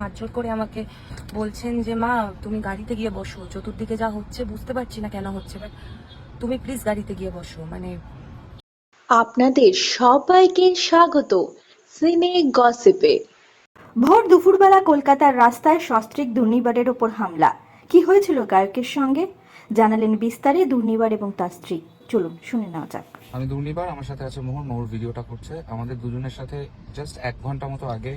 হাতজোর করে আমাকে বলছেন যে মা তুমি গাড়িতে গিয়ে বসো। চতুর্দিকে যা হচ্ছে বুঝতে পারছি না কেন হচ্ছে বাট তুমি প্লিজ গাড়িতে গিয়ে বসো। মানে আপনাদের সবাইকে স্বাগত সিনে গসিপে। ভোর দুপুরবেলা কলকাতার রাস্তায় সস্ত্রীক দুর্নিবারের ওপর হামলা। কি হয়েছিল গায়কের সঙ্গে? জানালেন বিস্তারে দুর্নিবার এবং তার স্ত্রী। চলুন শুনে নেওয়া যাক। আমি দুর্নিবার আমার সাথে আছে মোহর মোহর ভিডিওটা করছে। আমাদের দুজনের সাথে জাস্ট এক ঘণ্টা মতো আগে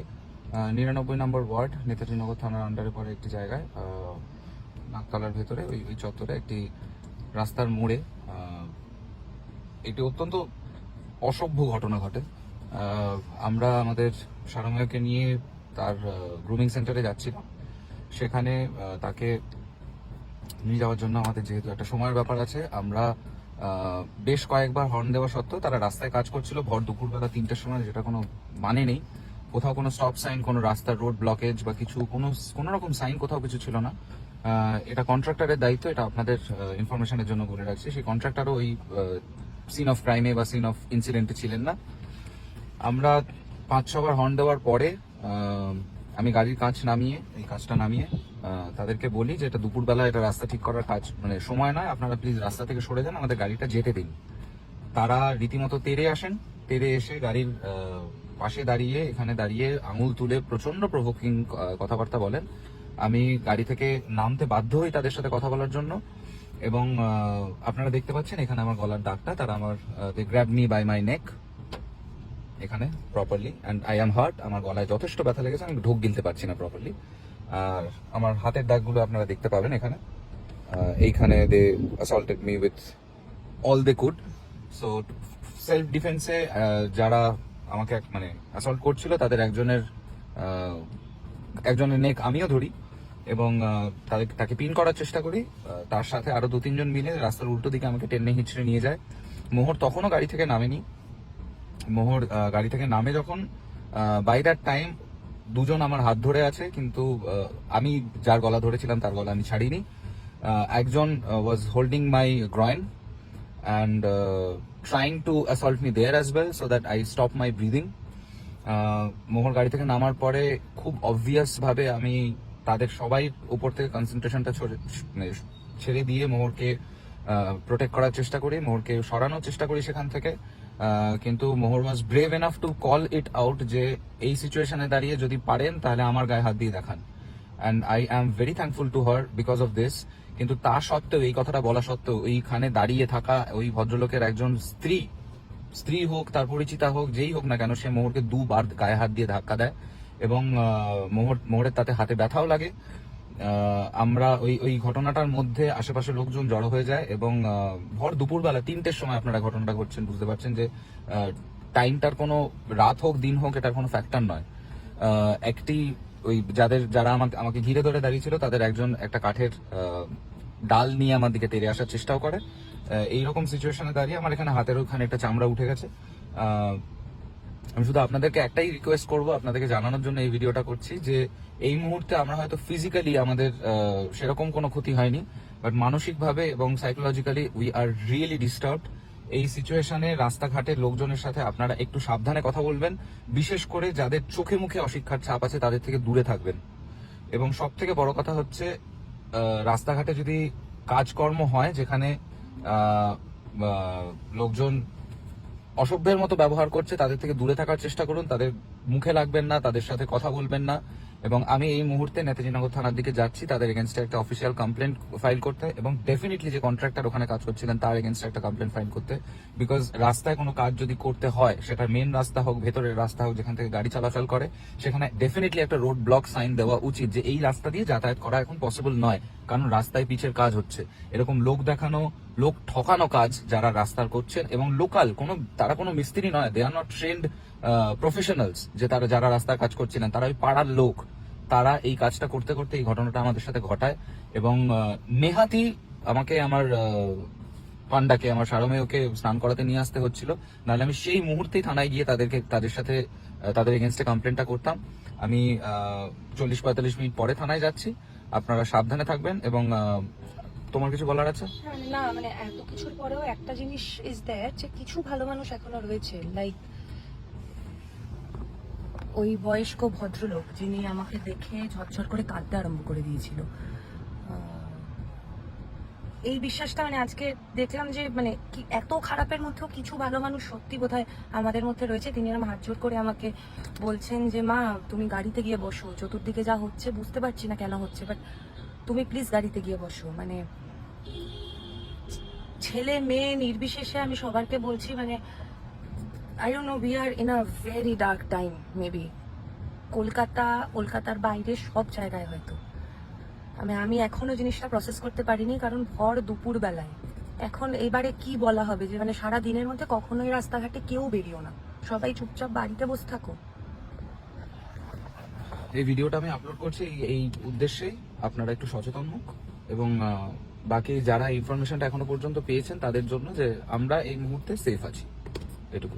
নিরানব্বই নম্বর ওয়ার্ড নেতাজি নগর থানার আন্ডারে পড়ে একটি জায়গায় নাকতলার ভেতরে, ওই ওই চত্বরে একটি রাস্তার মোড়ে এটি অত্যন্ত অসভ্য ঘটনা ঘটে। আমরা আমাদের সারমেয়কে নিয়ে তার গ্রুমিং সেন্টারে যাচ্ছিলাম। সেখানে তাকে নিয়ে যাওয়ার জন্য আমাদের যেহেতু একটা সময়ের ব্যাপার আছে, আমরা বেশ কয়েকবার হর্ন দেওয়া সত্ত্বেও তারা রাস্তায় কাজ করছিল। ভর দুপুরবেলা তিনটের সময় যেটা কোনো মানে নেই। কোথাও কোনো স্টপ সাইন কোনো রাস্তার রোড ব্লকেজ বা কিছু, কোনো কোনো রকম সাইন কোথাও কিছু ছিল না। এটা কন্ট্রাক্টরের দায়িত্ব, এটা আপনাদের ইনফরমেশনের জন্য বলে রাখছি। সেই কন্ট্রাক্টরও ওই সিন অফ ক্রাইমে বা সিন অফ ইনসিডেন্টে ছিলেন না। আমরা পাঁচ ছবার হর্ন দেওয়ার পরে আমি গাড়ির কাঁচ নামিয়ে, এই কাজটা নামিয়ে তাদেরকে বলি যে এটা দুপুরবেলা এটা রাস্তা ঠিক করার কাজ। মানে সময় নয়, আপনারা প্লিজ রাস্তা থেকে সরে যান, আমাদের গাড়িটা যেতে দিন। তারা রীতিমতো তেরে আসেন, তেরে এসে গাড়ির পাশে দাঁড়িয়ে, এখানে দাঁড়িয়ে আঙুল তুলে প্রচণ্ড প্রভোকিং কথাবার্তা বলেন। আমি গাড়ি থেকে নামতে বাধ্য হই তাদের সাথে কথা বলার জন্য। এবং আপনারা দেখতে পাচ্ছেন, এখানে আমার গলার দাগটা, তারা আমার they grab me by my neck এখানে properly and I am hurt আমার গলায় যথেষ্ট ব্যথা লেগেছে, আমি ঢোক গিলতে পারছি না প্রপারলি আর আমার হাতের দাগগুলো আপনারা দেখতে পাবেন এখানে। এইখানে they assaulted me with all they could so self ডিফেন্সে যারা আমাকে এক- মানে অ্যাসল্ট করছিল, তাদের একজনের একজনের নেক আমিও ধরি এবং তাদের, তাকে পিন করার চেষ্টা করি। তার সাথে আরও দু তিনজন মিলে রাস্তার উল্টো দিকে আমাকে টেনে হিঁচড়ে নিয়ে যায়। মোহর তখনও গাড়ি থেকে নামেনি। মোহর গাড়ি থেকে নামে যখন বাই দ্যাট টাইম দুজন আমার হাত ধরে আছে, কিন্তু আমি যার গলা ধরেছিলাম তার গলা আমি ছাড়িনি। একজন was holding my groin and trying to assault me there as well so that I stop my breathing Mohar গাড়ি থেকে নামার পরে খুব অবভিয়াসভাবে আমি তাদের সবাই উপর থেকে কনসেন্ট্রেশনটা ছেড়ে দিয়ে মোহরকে প্রোটেক্ট করার চেষ্টা করি, মোহরকে সরানোর চেষ্টা করি সেখান থেকে। কিন্তু Mohar was brave enough to call it out যে এই সিচুয়েশনে দাঁড়িয়ে যদি পারেন তাহলে আমার গায়ে হাত দিয়ে দেখান। And I am very thankful to her because of this কিন্তু তা সত্ত্বেও, এই কথাটা বলা সত্ত্বেও ওইখানে দাঁড়িয়ে থাকা ওই ভদ্রলোকের একজন স্ত্রী স্ত্রী হোক, তার পরিচিতা হোক, যেই হোক না কেন, সে মোহরকে দুবার গায়ে হাত দিয়ে ধাক্কা দেয় এবং মোহর, মোহরের তাতে হাতে ব্যথাও লাগে। আমরা ওই ওই ঘটনাটার মধ্যে আশেপাশে লোকজন জড়ো হয়ে যায় এবং ভর দুপুরবেলা তিনটের সময় আপনারা ঘটনাটা ঘটছেন, বুঝতে পারছেন যে টাইমটার কোনো রাত হোক, দিন হোক, এটার কোনো ফ্যাক্টর নয়। একটি ওই যাদের, যারা আমাকে আমাকে ঘিরে ধরে দাঁড়িয়ে ছিল তাদের একজন একটা কাঠের ডাল নিয়ে আমার দিকে তেড়ে আসার চেষ্টাও করে। এইরকম সিচুয়েশনে দাঁড়িয়ে আমার এখানে হাতের ওখানে একটা চামড়া উঠে গেছে। আমি শুধু আপনাদেরকে একটাই রিকোয়েস্ট করব, আপনাদেরকে জানানোর জন্য এই ভিডিওটা করছি যে, এই মুহূর্তে আমরা হয়তো ফিজিক্যালি আমাদের সেরকম কোনো ক্ষতি হয়নি বাট মানসিকভাবে এবং psychologically we are really disturbed এই সিচুয়েশনে রাস্তাঘাটে লোকজনের সাথে আপনারা একটু সাবধানে কথা বলবেন। বিশেষ করে যাদের চোখে মুখে অশিক্ষার ছাপ আছে, তাদের থেকে দূরে থাকবেন। এবং সব থেকে বড় কথা হচ্ছে রাস্তাঘাটে যদি কাজকর্ম হয়, যেখানে লোকজন অসভ্যের মতো ব্যবহার করছে, তাদের থেকে দূরে থাকার চেষ্টা করুন। তাদের মুখে লাগবেন না, তাদের সাথে কথা বলবেন না। এবং আমি এই মুহূর্তে নেতাজিনগর থানার দিকে যাচ্ছি, তাদের এগেনস্টে একটা অফিসিয়াল কমপ্লেন ফাইল করতে এবং ডেফিনেটলি যে কন্ট্রাক্টর ওখানে কাজ করছিলেন, তার এগেনস্টে একটা কমপ্লেন ফাইল করতে। বিকজ রাস্তায় কোনো কাজ যদি করতে হয়, সেটা মেন রাস্তা হোক, ভেতরের রাস্তা হোক, যেখান থেকে গাড়ি চলাচল করে, সেখানে ডেফিনেটলি একটা রোড ব্লক সাইন দেওয়া উচিত যে এই রাস্তা দিয়ে যাতায়াত করা এখন পসিবল নয়, কারণ রাস্তায় পিচের কাজ হচ্ছে। এরকম লোক দেখানো, লোক ঠকানো কাজ যারা রাস্তার করছেন এবং লোকাল, কোনো, তারা কোনো মিস্ত্রি নয় they are not trained professionals যে তারা, যারা রাস্তার কাজ করছিলেন, তারা ওই পাড়ার লোক। তারা এই কাজটা করতে করতে এই ঘটনাটা আমাদের সাথে ঘটায়। এবং নেহাতি আমাকে আমার পান্ডাকে, আমার সারমেয়কে স্নান করাতে নিয়ে আসতে হচ্ছিল। নাহলে আমি সেই মুহূর্তেই থানায় গিয়ে তাদেরকে, তাদের সাথে তাদের এগেনস্টে কমপ্লেনটা করতাম। আমি চল্লিশ পঁয়তাল্লিশ মিনিট পরে থানায় যাচ্ছি। আপনারা সাবধানে থাকবেন এবং তোমার কিছু বলার আছে? না মানে এত কিছুর পরেও একটা জিনিস ইজ দ্যাট যে কিছু ভালো মানুষ এখনও রয়েছে লাইক ওই বয়স্ক ভদ্রলোক যিনি আমাকে দেখে ঝরঝর করে কাঁদতে আরম্ভ করে দিয়েছিল। এই বিশ্বাসটা মানে আজকে দেখলাম যে মানে কি এত খারাপের মধ্যেও কিছু ভালো মানুষ সত্যি বোধহয় আমাদের মধ্যে রয়েছে। তিনি এরকম হাত করে আমাকে বলছেন যে, মা, তুমি গাড়িতে গিয়ে বসো। চতুর্দিকে যা হচ্ছে বুঝতে পারছি না কেন হচ্ছে বাট তুমি প্লিজ গাড়িতে গিয়ে বসো। মানে ছেলে মেয়ে নির্বিশেষে আমি সবারকে বলছি মানে I know we are in a very dark time maybe Kolkata, কলকাতার বাইরে সব জায়গায় হয়তো। আমি আমি এখনও জিনিসটা প্রসেস করতে পারিনি, কারণ ভর দুপুর বেলায় এখন এবারে কি বলা হবে যে মানে সারা দিনের মধ্যে কখনোই রাস্তাঘাটে কেউ বেরিও না। সবাই চুপচাপ বাড়িতে বসে থাকো। এই ভিডিওটা আমি আপলোড করছি, এই উদ্দেশ্যেই। আপনারা একটু সচেতন হোক, এবং বাকি যারা ইনফরমেশনটা এখনও পর্যন্ত পেয়েছেন তাদের জন্য যে আমরা এই মুহূর্তে সেফ আছি। এটুকু